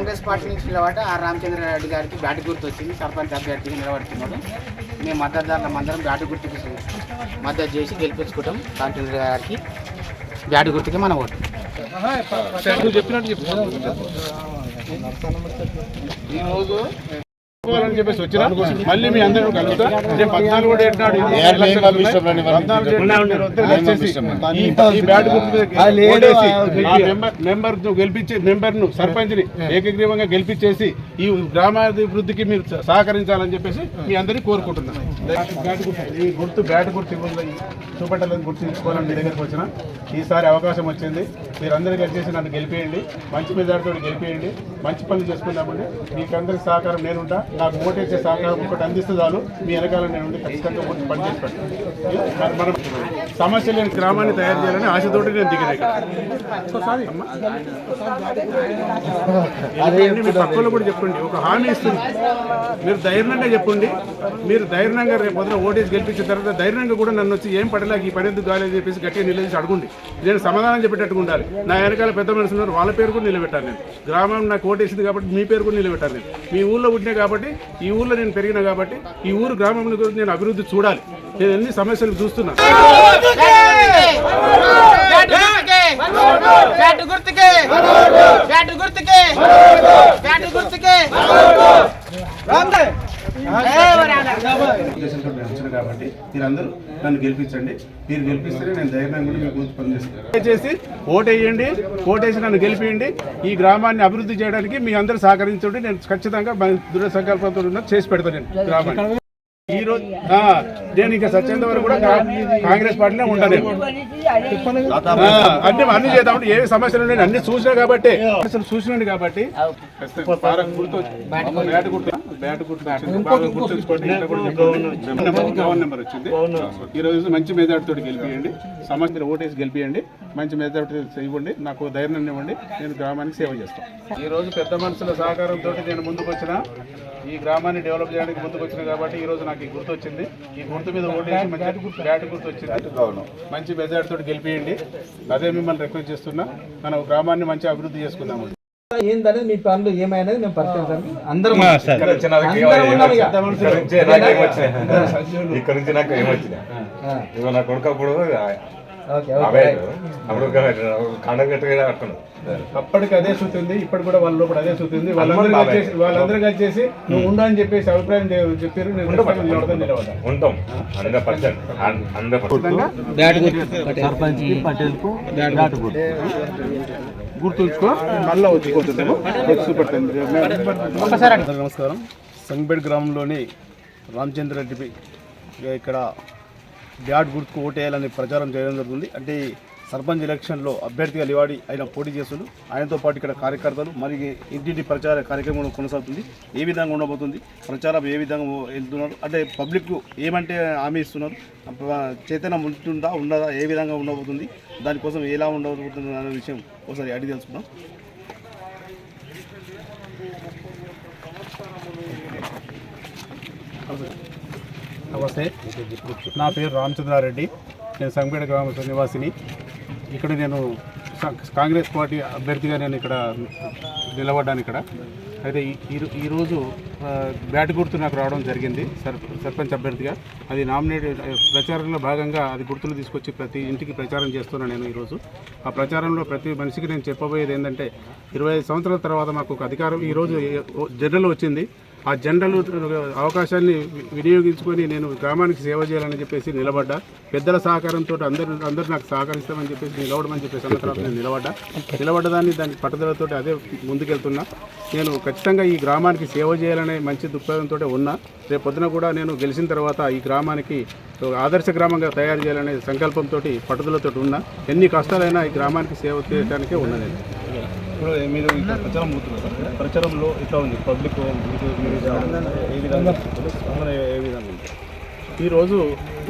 Congress party నుంచి నిలబడ్డ ఆ రామచంద్రారెడ్డి గారికి బ్యాట్ గుర్తు వచ్చింది సర్పంచ్ అభ్యర్థిగా నిలబడుతున్నాడు. మేము మద్దతుదారులం అందరం బ్యాట్ గుర్తుకి మద్దతు చేసి గెలిపించుకుంటాం రామచంద్ర గారికి బ్యాట్ గుర్తుకి మన ఓటు. ఈరోజు అని చెప్పేసి వచ్చిన మళ్ళీ మీ అందరూ కలుగుతా రేపు పద్నాలుగు ఈ- బ్యాట్ మెంబర్ను గెలిపించి మెంబర్ను సర్పంచ్ని ఏకగ్రీవంగా గెలిపించేసి ఈ గ్రామాభివృద్ధికి మీరు సహకరించాలని చెప్పేసి మీ అందరినీ కోరుకుంటున్నాను. బ్యాట్ గుర్తు ఈ గుర్తు బ్యాట్ గుర్తు ఇవ్వాలి చూపెట్టాలని గుర్తు ఇచ్చుకోవాలని మీ దగ్గరకు వచ్చిన. ఈసారి అవకాశం వచ్చింది. మీరందరూ కలిసేసి నన్ను గెలిపేయండి. మంచి మెజార్టీతో గెలిపేయండి. మంచి పనులు చేసుకుందామండి మీకందరికి సహకారం నేనుంటా. నాకు ఓటేసే సహకారం ఒకటి అందిస్తే చాలు. మీ వెనకాల నేను ఖచ్చితంగా ఓటు పని చేసి పెడతాను. మనం సమస్య లేని గ్రామాన్ని తయారు చేయాలని ఆశతోటి నేను దిగిన ఇక్కడ. మీ పక్కలో కూడా చెప్పండి. ఒక హామీ ఇస్తుంది. మీరు ధైర్యంగా చెప్పండి. మీరు ధైర్యంగా రేపు పొద్దున ఓటేసి గెలిపించిన తర్వాత ధైర్యంగా కూడా నన్ను వచ్చి ఏం పడలేక ఈ పని ఎందుకు కాలేదు చెప్పేసి గట్టిగా నిలదీసి అడగండి. నేను సమాధానం చెప్పేటట్టుగా ఉండాలి. నా వెనకాల పెద్ద మనుషులు ఉన్నారు. వాళ్ళ పేరు కూడా నిలబెట్టాను నేను. గ్రామం నాకు ఓటేసింది కాబట్టి మీ పేరు కూడా నిలబెట్టాను నేను. మీ ఊళ్ళో పుట్టినా కాబట్టి ఈ ఊళ్ళో నేను పెరిగినా కాబట్టి ఈ ఊరు గ్రామం గురించి నేను అభివృద్ధి చూడాలి. నేను ఎన్ని సమస్యలు చూస్తున్నా. కాబట్టి మీరందరూ నన్ను గెలిపించండి. మీరు గెలిపిస్తేనే నేను ధైర్యంగా కూడా మీకు గుర్తు పనిచేస్తాను. దయచేసి ఓటేయండి. ఓటేసి నన్ను గెలిపియండి. ఈ గ్రామాన్ని అభివృద్ధి చేయడానికి మీ అందరూ సహకరించండి. నేను ఖచ్చితంగా దృఢ సంకల్పంతో ఉన్న చేసి పెడతాను నేను గ్రామాన్ని. ఈ రోజు ఆ, నేను ఇంకా సత్యంత వరకు కూడా కాంగ్రెస్ పార్టీలో ఉంటాను అంటే అన్ని చేద్దాం ఏ సమస్యలు ఉన్నాయి అన్ని చూసినా కాబట్టి అసలు చూసినాను కాబట్టి గవర్న నెంబర్ వచ్చింది. ఈ రోజు మంచి మెజార్టీతో గెలిపియండి. సమస్యలు ఓటేసి గెలిపియండి. మంచి మెజార్టీ ఇవ్వండి. నాకు ధైర్యం ఇవ్వండి. నేను గ్రామానికి సేవ చేస్తాను ఈ రోజు పెద్ద మనుషుల సహకారంతో నేను ముందుకు వచ్చిన ఈ గ్రామాన్ని డెవలప్ చేయడానికి ముందుకు వచ్చిన కాబట్టి ఈ రోజు నాకు ఈ గుర్తు వచ్చింది ఈ గుర్తు మీద ఓటేసి మంచి బ్యాట్ గుర్తు. వచ్చింది మంచి మెజార్టీతో గెలిపియండి. అదే మిమ్మల్ని రిక్వెస్ట్ చేస్తున్నా. మనం గ్రామాన్ని మంచి అభివృద్ధి చేసుకుందాము ఏందనేది మీ పనులు ఏమైనది మేము పరిశీలించాలి అందరం ఇక్కడ నుంచి నాకు ఇవ్వ నా కొడుకు అప్పుడు అప్పుడు కండ అప్పటికి అదే సూతుంది ఇప్పటి కూడా వాళ్ళ లోపల అదే సూతుంది. వాళ్ళందరూ కలిసి వాళ్ళందరూ కలిసి నువ్వు ఉండు అని చెప్పేసి అభిప్రాయం చెప్పారు. ఉంటాం హండ్రెడ్ పర్సెంట్ హండ్రెడ్ పర్సెంట్ గుర్తుంచుకో మళ్ళీ వచ్చిపోతుందేమో అందరికీ నమస్కారం. సంగబేడ్ గ్రామంలోని రామచంద్రరెడ్డి ఇక్కడ బ్యాట్ గుర్తుకు ఓటేయాలని ప్రచారం చేయడం జరుగుతుంది. అంటే సర్పంచ్ ఎలక్షన్లో అభ్యర్థిగా లివాడి ఆయన పోటీ చేస్తున్నారు ఆయనతో పాటు ఇక్కడ కార్యకర్తలు మరి ఇంటింటి ప్రచార కార్యక్రమం కొనసాగుతుంది. ఏ విధంగా ఉండబోతుంది? ప్రచారం ఏ విధంగా వెళ్తున్నారు? అంటే పబ్లిక్ ఏమంటే హామీ ఇస్తున్నారు? చైతన్యం ఉంటుందా ఉండదా ఏ విధంగా ఉండబోతుంది? దానికోసం ఎలా ఉండబోతుంది అనే విషయం ఒకసారి అడిగి తెలుసుకుందాం. నమస్తే. నా పేరు రామచంద్రారెడ్డి. నేను సంగపేట గ్రామ నివాసిని. ఇక్కడ నేను కాంగ్రెస్ పార్టీ అభ్యర్థిగా నేను ఇక్కడ నిలబడ్డాను ఇక్కడ. అయితే ఈ- ఈరోజు బ్యాట్ గుర్తు నాకు రావడం జరిగింది సర్ సర్పంచ్ అభ్యర్థిగా. అది నామినేట్ ప్రచారంలో భాగంగా అది గుర్తులు తీసుకొచ్చి ప్రతి ఇంటికి ప్రచారం చేస్తున్నాను నేను ఈరోజు ఆ ప్రచారంలో ప్రతి మనిషికి నేను చెప్పబోయేది ఏంటంటే ఇరవై ఐదు సంవత్సరాల తర్వాత మాకు ఒక అధికారం ఈరోజు జనరల్ వచ్చింది. ఆ జనరల్ అవకాశాన్ని వినియోగించుకొని నేను గ్రామానికి సేవ చేయాలని చెప్పేసి నిలబడ్డా. పెద్దల సహకారంతో అందరూ అందరూ నాకు సహకరిస్తామని చెప్పేసి నిలబడమని చెప్పేసి అన్న తర్వాత నేను నిలబడ్డా. నిలబడ్డదాన్ని దాని పట్టుదలతో అదే ముందుకెళ్తున్నా. నేను ఖచ్చితంగా ఈ గ్రామానికి సేవ చేయాలనే మంచి దృక్పథంతో ఉన్నా. రేపు పొద్దున కూడా నేను గెలిచిన తర్వాత ఈ గ్రామానికి ఆదర్శ గ్రామంగా తయారు చేయాలనే సంకల్పంతో పట్టుదలతో ఉన్నా. ఎన్ని కష్టాలైనా ఈ గ్రామానికి సేవ చేయడానికే ఉన్నా నేను. ఇప్పుడు మీరు ఇక్కడ ప్రచారం పోతున్నారు ప్రచారంలో ఇట్లా ఉంది? పబ్లిక్ ఏ విధంగా? స్పందన ఏ విధంగా ఉంది ఈరోజు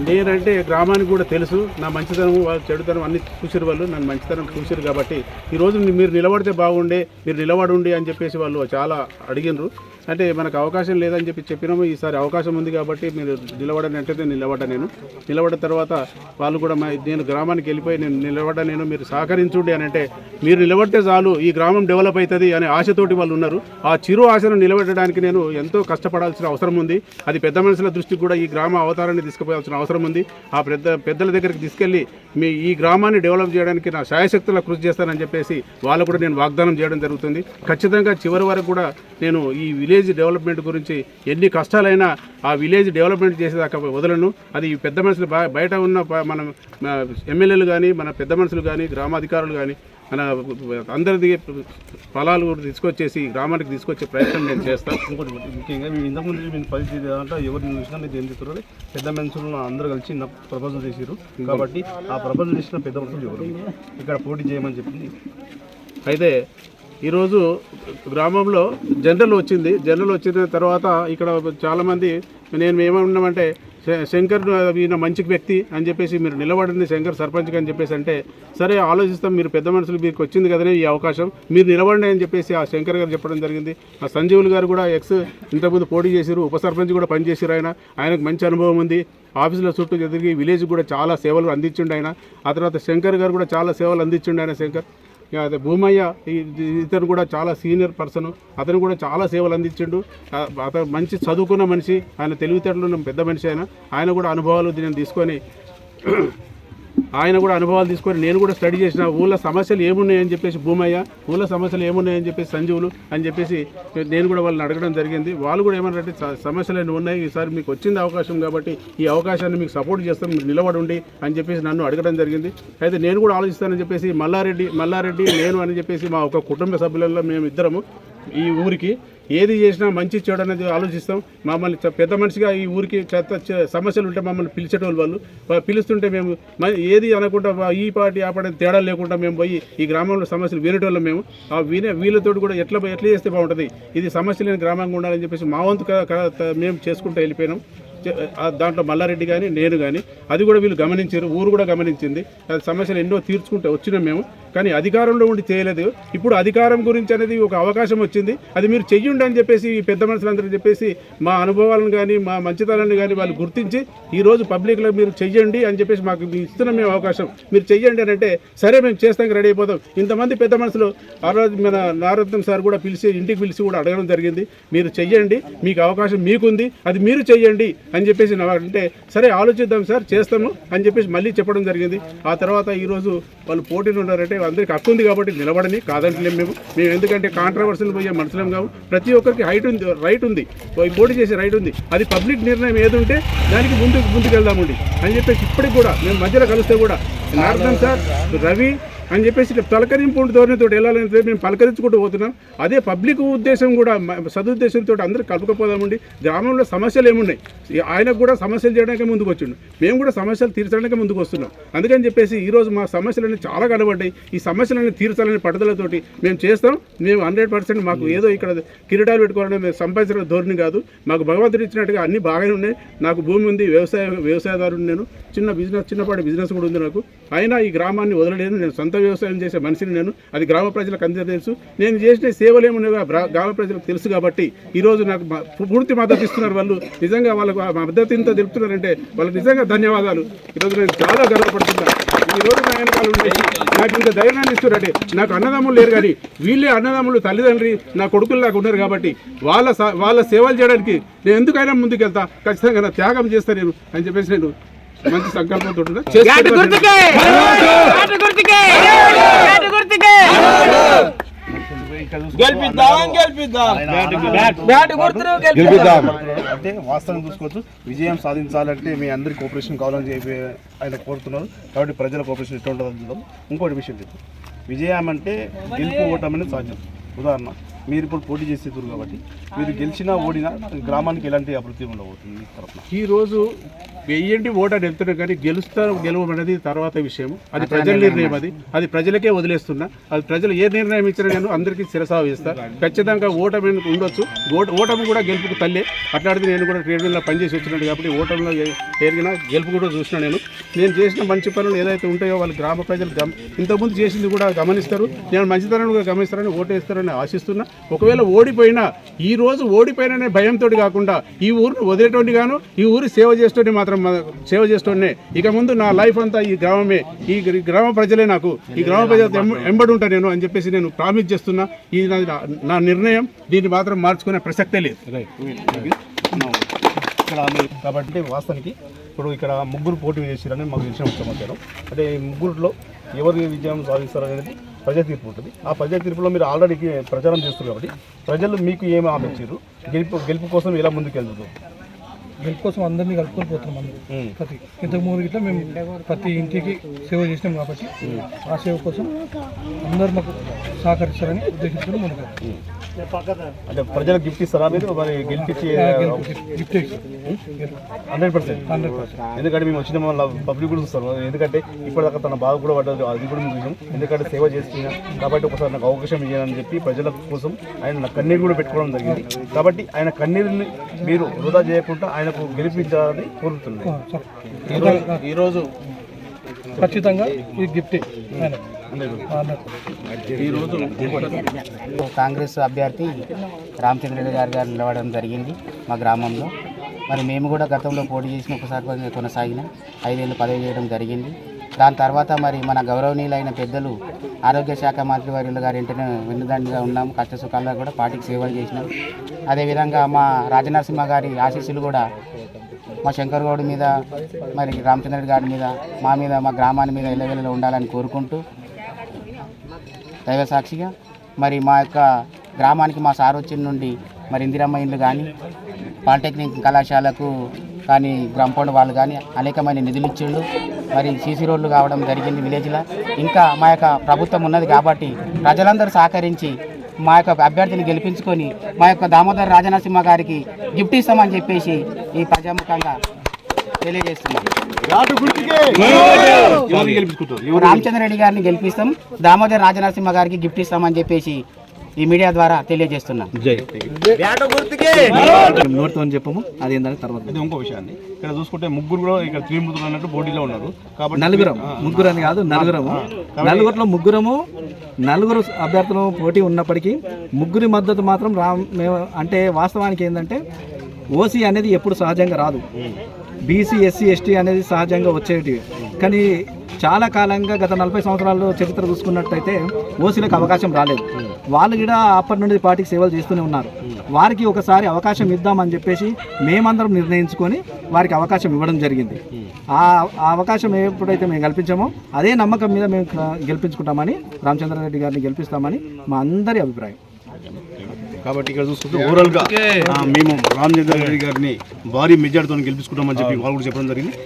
నేనంటే గ్రామానికి కూడా తెలుసు. నా మంచితనం వాళ్ళు చెడుతనం అన్ని చూసారు వాళ్ళు. నన్ను మంచితనం చూసారు కాబట్టి ఈరోజు మీరు నిలబడితే బాగుండే మీరు నిలబడి ఉండే అని చెప్పేసి వాళ్ళు చాలా అడిగినరు. అంటే మనకు అవకాశం లేదని చెప్పి చెప్పినాము. ఈసారి అవకాశం ఉంది కాబట్టి మీరు నిలబడని అంటే నేను నిలబడ్డా నేను. నిలబడ్డ తర్వాత వాళ్ళు కూడా మా నేను గ్రామానికి వెళ్ళిపోయి నేను నిలబడ్డా నేను మీరు సహకరించుండి అని అంటే మీరు నిలబడితే చాలు ఈ గ్రామం డెవలప్ అవుతుంది అనే ఆశతోటి వాళ్ళు ఉన్నారు. ఆ చిరు ఆశను నిలబెట్టడానికి నేను ఎంతో కష్టపడాల్సిన అవసరం ఉంది. అది పెద్ద మనుషుల దృష్టికి కూడా ఈ గ్రామ అవతారాన్ని తీసుకుపోవాల్సిన అవసరం ఉంది. ఆ పెద్ద పెద్దల దగ్గరికి తీసుకెళ్ళి మీ ఈ గ్రామాన్ని డెవలప్ చేయడానికి నా శాయశక్తుల కృషి చేస్తానని చెప్పేసి వాళ్ళు కూడా నేను వాగ్దానం చేయడం జరుగుతుంది. ఖచ్చితంగా చివరి వరకు కూడా నేను ఈ విలేజ్ డెవలప్మెంట్ గురించి ఎన్ని కష్టాలైనా ఆ విలేజ్ డెవలప్మెంట్ చేసేదాకా వదలను. అది ఈ పెద్ద మనుషులు బయ- బయట ఉన్న మన ఎమ్మెల్యేలు కానీ మన పెద్ద మనుషులు కానీ గ్రామాధికారులు కానీ మన అందరిది ఫలాలు కూడా తీసుకొచ్చేసి గ్రామానికి తీసుకొచ్చే ప్రయత్నం నేను చేస్తాను ఇంకోటి ముఖ్యంగా మేము ఇంతకుముందు మేము పరిస్థితి అంటే ఎవరిని చూసినా మీరు ఏం చెప్తారు పెద్ద మనుషులు అందరూ కలిసి నా ప్రపోజల్ చేసారు కాబట్టి ఆ ప్రపోజల్ చేసిన పెద్ద మనుషులు ఎవరు? ఇక్కడ పోటీ చేయమని చెప్పింది. అయితే ఈరోజు గ్రామంలో జనరల్ వచ్చింది. జనరల్ వచ్చిన తర్వాత ఇక్కడ చాలామంది నేను ఏమన్నామంటే శంకర్ ఈయన మంచి వ్యక్తి అని చెప్పేసి మీరు నిలబడింది శంకర్ సర్పంచ్కి అని చెప్పేసి అంటే సరే ఆలోచిస్తాం. మీరు పెద్ద మనుషులు మీకు వచ్చింది కదనే ఈ అవకాశం. మీరు నిలబడండి అని చెప్పేసి ఆ శంకర్ గారు చెప్పడం జరిగింది. ఆ సంజీవులు గారు కూడా ఎక్స్ ఇంతకుముందు పోటీ చేశారు. ఉప సర్పంచ్ కూడా పనిచేసారు ఆయన. ఆయనకు మంచి అనుభవం ఉంది. ఆఫీసుల చుట్టూ ఎదిగి విలేజ్ కూడా చాలా సేవలు అందించిండు ఆయన. ఆ తర్వాత శంకర్ గారు కూడా చాలా సేవలు అందించిండు ఆయన శంకర్. అదే భూమయ్య ఇతను కూడా చాలా సీనియర్ పర్సన్. అతను కూడా చాలా సేవలు అందించిండు. అతను మంచి చదువుకున్న మనిషి. ఆయన తెలివితేటలు ఉన్న పెద్ద మనిషి ఆయన. ఆయన కూడా అనుభవాలు దీనిని తీసుకొని ఆయన కూడా అనుభవాలు తీసుకొని నేను కూడా స్టడీ చేసిన ఊళ్ళో సమస్యలు ఏమున్నాయని చెప్పేసి భూమయ్య ఊళ్ళో సమస్యలు ఏమున్నాయని చెప్పేసి సంజీవులు అని చెప్పేసి నేను కూడా వాళ్ళని అడగడం జరిగింది. వాళ్ళు కూడా ఏమన్నారంటే సమస్యలు అన్నీ ఉన్నాయి? ఈసారి మీకు వచ్చింది అవకాశం కాబట్టి ఈ అవకాశాన్ని మీకు సపోర్ట్ చేస్తాం మీరు నిలబడండి అని చెప్పేసి నన్ను అడగడం జరిగింది. అయితే నేను కూడా ఆలోచిస్తానని చెప్పేసి మల్లారెడ్డి మల్లారెడ్డి నేను అని చెప్పేసి మా ఒక కుటుంబ సభ్యులలో మేము ఇద్దరము ఈ ఊరికి ఏది చేసినా మంచి చెడు అనేది ఆలోచిస్తాం. మమ్మల్ని పెద్ద మనిషిగా ఈ ఊరికి చెత్త సమస్యలు ఉంటే మమ్మల్ని పిలిచేటోళ్ళు వాళ్ళు. పిలుస్తుంటే మేము ఏది అనకుండా ఈ పార్టీ ఆ పార్టీ తేడా లేకుండా మేము పోయి ఈ గ్రామంలో సమస్యలు వేరేటోళ్ళం మేము. ఆ వీనే వీళ్ళతో కూడా ఎట్లా ఎట్లా చేస్తే బాగుంటుంది? ఇది సమస్య లేని గ్రామంగా ఉండాలని చెప్పేసి మా వంతు మేము చేసుకుంటూ వెళ్ళిపోయినాం. దాంట్లో మల్లారెడ్డి కానీ నేను కానీ అది కూడా వీళ్ళు గమనించారు ఊరు కూడా గమనించింది. అది సమస్యలు ఎన్నో తీర్చుకుంటూ వచ్చినాం మేము. కానీ అధికారంలో ఉండి చేయలేదు. ఇప్పుడు అధికారం గురించి అనేది ఒక అవకాశం వచ్చింది. అది మీరు చెయ్యండి అని చెప్పేసి ఈ పెద్ద మనుషులందరూ చెప్పేసి మా అనుభవాలను కానీ మా మంచితనాన్ని కానీ వాళ్ళు గుర్తించి ఈరోజు పబ్లిక్లో మీరు చెయ్యండి అని చెప్పేసి మాకు మీ ఇస్తున్నాం మేము అవకాశం. మీరు చెయ్యండి అని అంటే సరే మేము చేస్తాం రెడీ అయిపోతాం. ఇంతమంది పెద్ద మనుషులు ఆ రోజు మన నారత్నం సార్ కూడా పిలిచి ఇంటికి పిలిచి కూడా అడగడం జరిగింది. మీరు చెయ్యండి. మీకు అవకాశం మీకుంది. అది మీరు చెయ్యండి. అని చెప్పేసి అంటే సరే ఆలోచిద్దాం సార్ చేస్తాము అని చెప్పేసి మళ్ళీ చెప్పడం జరిగింది. ఆ తర్వాత ఈరోజు వాళ్ళు పోటీలు ఉన్నారంటే అందరికీ హక్కు ఉంది కాబట్టి నిలబడని కాదంటలేము మేము. మేము ఎందుకంటే కాంట్రవర్సీలు పోయే మనుషులం కావు. ప్రతి ఒక్కరికి హైట్ ఉంది రైట్ ఉంది. పోయి పోటీ చేసే రైట్ ఉంది. అది పబ్లిక్ నిర్ణయం ఏది ఉంటే దానికి ముందుకు ముందుకు వెళ్దామండి అని చెప్పేసి ఇప్పటికి కూడా మేము మధ్యలో కలిస్తే కూడా నారదన్ సార్ రవి అని చెప్పేసి ఇట్లా పలకరింపు ధోరణితో వెళ్ళాలని మేము పలకరించుకుంటూ పోతున్నాం. అదే పబ్లిక్ ఉద్దేశం కూడా సదుద్దేశంతో అందరూ కలుపుకపోదామండి. గ్రామంలో సమస్యలు ఏమున్నాయి? ఆయనకు కూడా సమస్యలు చేయడానికి ముందుకు వచ్చిండు. మేము కూడా సమస్యలు తీర్చడానికి ముందుకు వస్తున్నాం. అందుకని చెప్పేసి ఈరోజు మా సమస్యలన్నీ చాలా కనబడ్డాయి. ఈ సమస్యలన్నీ తీర్చాలని పట్టుదలతోటి మేము చేస్తాం. మేము హండ్రెడ్ పర్సెంట్ మాకు ఏదో ఇక్కడ కిరీటాలు పెట్టుకోవాలని మేము సంపాదించిన ధోరణి కాదు. మాకు భగవంతుడు ఇచ్చినట్టుగా అన్ని బాగానే ఉన్నాయి. నాకు భూమి ఉంది వ్యవసాయ వ్యవసాయదారుడు నేను. చిన్న బిజినెస్ చిన్నపాటి బిజినెస్ కూడా ఉంది నాకు. అయినా ఈ గ్రామాన్ని వదలలేను నేను సొంత వ్యవసాయం చేసే మనిషిని నేను అది గ్రామ ప్రజలకు అందరూ తెలుసు. నేను చేసిన సేవలు ఏమున్నాయో గ్రామ ప్రజలకు తెలుసు కాబట్టి ఈరోజు నాకు పూర్తి మద్దతు ఇస్తున్నారు వాళ్ళు. నిజంగా వాళ్ళకు ఆ మద్దతు ఇంత తెలుపుతున్నారంటే వాళ్ళకి నిజంగా ధన్యవాదాలు. ఈరోజు నేను చాలా గర్వపడుతున్నాను ఈరోజు నా వెనకాలు ఉండేసి నాకు ఇంత ధైర్యాన్ని ఇస్తున్నారంటే నాకు అన్నదమ్ములు లేరు కానీ వీళ్ళే అన్నదమ్ములు తల్లిదండ్రి నా కొడుకులు నాకు ఉన్నారు కాబట్టి వాళ్ళ స- వాళ్ళ సేవలు చేయడానికి నేను ఎందుకైనా ముందుకెళ్తా? ఖచ్చితంగా నా త్యాగం చేస్తా నేను అని చెప్పేసి నేను మంచి సంకల్పంతో అంటే వాస్తవం చూసుకోవచ్చు. విజయం సాధించాలంటే మీ అందరి కోఆపరేషన్ కావాలని చెప్పి ఆయన కోరుతున్నారు. కాబట్టి ప్రజల కోఆపరేషన్ ఎట్లా ఉంటుందో చూద్దాం ఇంకోటి విషయం చెప్పు. విజయం అంటే గెలుపు ఓటం అనేది సాధ్యం. ఉదాహరణ. మీరు ఇప్పుడు పోటీ చేసేది కాబట్టి మీరు గెలిచినా ఓడినా గ్రామానికి ఎలాంటి అభివృద్ధి ఉండబోతుంది తరఫున ఈ రోజు వెయ్యంటి ఓటు అని వెళ్తున్నాం కానీ గెలుస్తారు గెలవం అనేది తర్వాత విషయం. అది ప్రజల నిర్ణయం. అది. అది ప్రజలకే వదిలేస్తున్నా. అది ప్రజలు ఏ నిర్ణయం ఇచ్చినా నేను అందరికీ శిరసావ ఇస్తా ఖచ్చితంగా ఓటమి ఉండొచ్చు. ఓట- ఓటమి కూడా గెలుపుకు తల్లే. అట్లాంటిది నేను కూడా ట్రేడ్ మిల్లో పనిచేసి వచ్చినాడు కాబట్టి ఓటమిలో ఎరిగినా గెలుపు కూడా చూసిన నేను. నేను చేసిన మంచి పనులు ఏదైతే ఉంటాయో వాళ్ళు గ్రామ ప్రజలు గమ ఇంతకుముందు చేసింది కూడా గమనిస్తారు. నేను మంచితనాన్ని కూడా గమనిస్తారని ఓటేస్తారని ఆశిస్తున్నా. ఒకవేళ ఓడిపోయినా ఈ రోజు ఓడిపోయిననే భయంతో కాకుండా ఈ ఊరిని వదిలేటోండి గాను ఈ ఊరి సేవ చేసేటోని మాత్రం సేవ చేసేటోనే ఇక ముందు నా లైఫ్ అంతా ఈ గ్రామమే. ఈ గ్ర- గ్రామ ప్రజలే నాకు. ఈ గ్రామ ప్రజలతో ఎంబడి ఉంటా నేను అని చెప్పేసి నేను ప్రామిస్ చేస్తున్నా. ఇది నా- నిర్ణయం. దీన్ని మాత్రం మార్చుకునే ప్రసక్తే లేదు. కాబట్టి వాస్తవానికి ఇప్పుడు ఇక్కడ ముగ్గురు పోటీ చేసిరని మాకు తెలిసిన సమాచారం అంటే ఈ ముగ్గురులో ఎవరు విజయం సాధిస్తారు అనేది ప్రజా తీర్పు ఉంటుంది. ఆ ప్రజా తీర్పులో మీరు ఆల్రెడీ ప్రచారం చేస్తారు కాబట్టి ప్రజలు మీకు ఏమి ఆపించారు గెలుపు గెలుపు కోసం ఎలా ముందుకు వెళ్తారు గెలుపు కోసం అందరినీ కలుపుకొని పోతున్నాం అందరూ. ప్రతి ఇంతకు ముందు ఇట్లా మేము ప్రతి ఇంటికి సేవ చేసినాం కాబట్టి ఆ సేవ కోసం అందరు మాకు సహకరిస్తారని ఉద్దేశించుకుని ముందుకు అంటే ప్రజలకు గిఫ్ట్ ఇస్తారా మీరు? మరి గెలిపించి gift hundred percent. Hundred percent. ఎందుకంటే మేము వచ్చిన వల్ల పబ్లిక్ కూడా చూస్తారు. ఎందుకంటే ఇప్పటిదాకా తన బాధ కూడా పడ్డది అది కూడా మేము చూసాం. ఎందుకంటే సేవ చేస్తున్నా కాబట్టి ఒకసారి నాకు అవకాశం ఇవ్వాలని చెప్పి ప్రజల కోసం ఆయన నా కన్నీరు కూడా పెట్టుకోవడం జరిగింది. కాబట్టి ఆయన కన్నీరుని మీరు వృధా చేయకుండా ఆయనకు గెలిపించాలని కోరుతున్నాను. ఈరోజు ఖచ్చితంగా ఈ గిఫ్ట్ ఆయన ఈరోజు కాంగ్రెస్ అభ్యర్థి రామచంద్రరెడ్డి గారి గారు నిలవడం జరిగింది మా గ్రామంలో. మరి మేము కూడా గతంలో పోటీ చేసిన ఒకసారి కొనసాగిన. ఐదేళ్ళు పదవి చేయడం జరిగింది. దాని తర్వాత మరి మన గౌరవనీయులైన పెద్దలు ఆరోగ్య శాఖ మంత్రి వర్యులు గారి ఇంటిని వెన్నుదండిగా ఉన్నాం కష్ట సుఖాల్లో కూడా పార్టీకి సేవలు చేసినాం. అదేవిధంగా మా రాజనరసింహ గారి ఆశీస్సులు కూడా మా శంకర్ గౌడ్ మీద మరి రామచంద్ర గారి మీద మా మీద మా గ్రామాన్ని మీద ఇళ్ళవేళలో ఉండాలని కోరుకుంటూ దైవ సాక్షిగా మరి మా యొక్క గ్రామానికి మా సార్ వచ్చిన నుండి మరి ఇందిరమ్మ ఇండ్లు కానీ పాలిటెక్నిక్ కళాశాలకు కానీ గ్రాంపౌండ్ వాళ్ళు కానీ అనేకమైన నిధులు ఇచ్చిండు. మరి సీసీ రోడ్లు కావడం జరిగింది విలేజ్లో. ఇంకా మా యొక్క ప్రభుత్వం ఉన్నది కాబట్టి ప్రజలందరూ సహకరించి మా యొక్క అభ్యర్థిని గెలిపించుకొని మా యొక్క దామోదర్ రాజనరసింహ గారికి గిఫ్ట్ ఇస్తామని చెప్పేసి ఈ ప్రజాముఖంగా తెలియజేస్తున్నాం. రామచంద్ర రెడ్డి గారిని గెలిపిస్తాం. దామోదర్ రాజనరసింహ గారికి గిఫ్ట్ ఇస్తామని చెప్పేసి ఈ మీడియా ద్వారా తెలియజేస్తున్నాం. నోటితో చెప్పము. అది ఏంటంటే తర్వాత ఇది ఇంకో విషయాన్ని. ఇక్కడ చూసుకుంటే ముగ్గురు కూడా ఇక్కడ త్రిమూర్తులు అన్నట్టు పోటీలో ఉన్నారు. కాబట్టి నలుగురం. ముగ్గురు అని కాదు నలుగురము. నలుగురిలో ముగ్గురము నలుగురు అభ్యర్థులు పోటీ ఉన్నప్పటికీ ముగ్గురి మద్దతు మాత్రం రా మేము అంటే వాస్తవానికి ఏంటంటే ఓసీ అనేది ఎప్పుడు సహజంగా రాదు. బీసీ ఎస్సీ ఎస్టీ అనేది సహజంగా వచ్చేటివి. కానీ చాలా కాలంగా గత నలభై సంవత్సరాల్లో చరిత్ర చూసుకున్నట్టయితే ఓసీలకు అవకాశం రాలేదు. వాళ్ళు కూడా అప్పటి నుండి పార్టీకి సేవలు చేస్తూనే ఉన్నారు. వారికి ఒకసారి అవకాశం ఇద్దామని చెప్పేసి మేమందరం నిర్ణయించుకొని వారికి అవకాశం ఇవ్వడం జరిగింది. ఆ ఆ అవకాశం ఎప్పుడైతే మేము కల్పించామో అదే నమ్మకం మీద మేము గెలిపించుకుంటామని రామచంద్రారెడ్డి గారిని గెలిపిస్తామని మా అందరి అభిప్రాయం. కాబట్టి ఇక్కడ చూసుకుంటే ఓవరాల్గా ఆ, మేము రామచంద్ర రెడ్డి గారిని భారీ మెజార్టీతో గెలిపించుకుంటామని చెప్పి వాళ్ళు కూడా చెప్పడం జరిగింది.